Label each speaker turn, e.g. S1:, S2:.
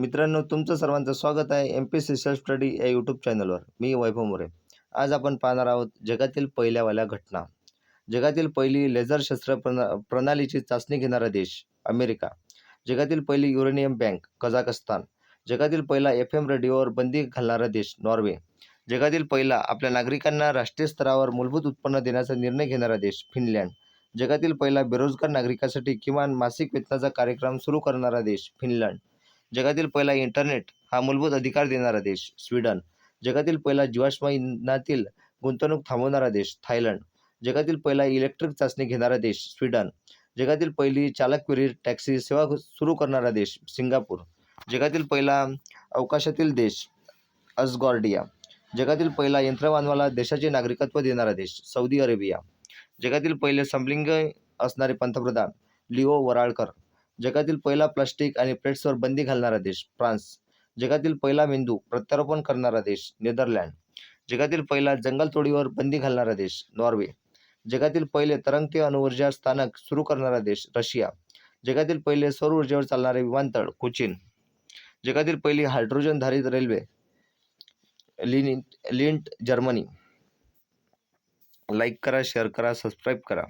S1: मित्रांनो तुमचं सर्वांचं स्वागत आहे M P C self study या यूट्यूब चॅनलवर मी वैभव मोरे. आज आपण पाहणार आहोत जगातील पहिल्यावाल्या घटना. जगातील पहिली लेझर शस्त्र प्रणा प्रणालीची चाचणी घेणारा देश अमेरिका. जगातील पहिली युरेनियम बँक कझाकस्तान. जगातील पहिला एफ एम रेडिओवर बंदी घालणारा देश नॉर्वे. जगातील पहिला आपल्या नागरिकांना राष्ट्रीय स्तरावर मूलभूत उत्पन्न देण्याचा निर्णय घेणारा देश फिनलँड. जगातील पहिला बेरोजगार नागरिकासाठी किमान मासिक वेतनाचा कार्यक्रम सुरू करणारा देश फिनलँड. जगातील पहिला इंटरनेट हा मूलभूत अधिकार देणारा देश स्वीडन. जगातील पहिला जीवाश्म इंधनातील गुंतवणूक थांबवणारा देश थायलंड. जगातील पहिला इलेक्ट्रिक चाचणी घेणारा देश स्वीडन. जगातील पहिली चालकविरहित टॅक्सी सेवा सुरू करणारा देश सिंगापूर. जगातील पहिला अवकाशातील देश अस्गॉर्डिया. जगातील पहिला यंत्रमानवाला देशाचे नागरिकत्व देणारा देश सौदी अरेबिया. जगातील पहिले समलिंग असणारे पंतप्रधान लिओ वराळकर. जगातील पहिला प्लास्टिक आणि प्लेट्सवर बंदी घालणारा देश फ्रान्स. जगातील पहिला मेंदू प्रत्यारोपण करणारा देश नेदरलँड. जगातील पहिला जंगलतोडीवर बंदी घालणारा देश नॉर्वे. जगातील पहिले तरंगते अणुऊर्जा स्थानक सुरू करणारा देश रशिया. जगातील पहिले सौर ऊर्जेवर चालणारे विमानतळ कोचीन. जगातील पहिली हायड्रोजनधारित railway iLint iLint Germany. Like करा शेअर करा सबस्क्राईब करा.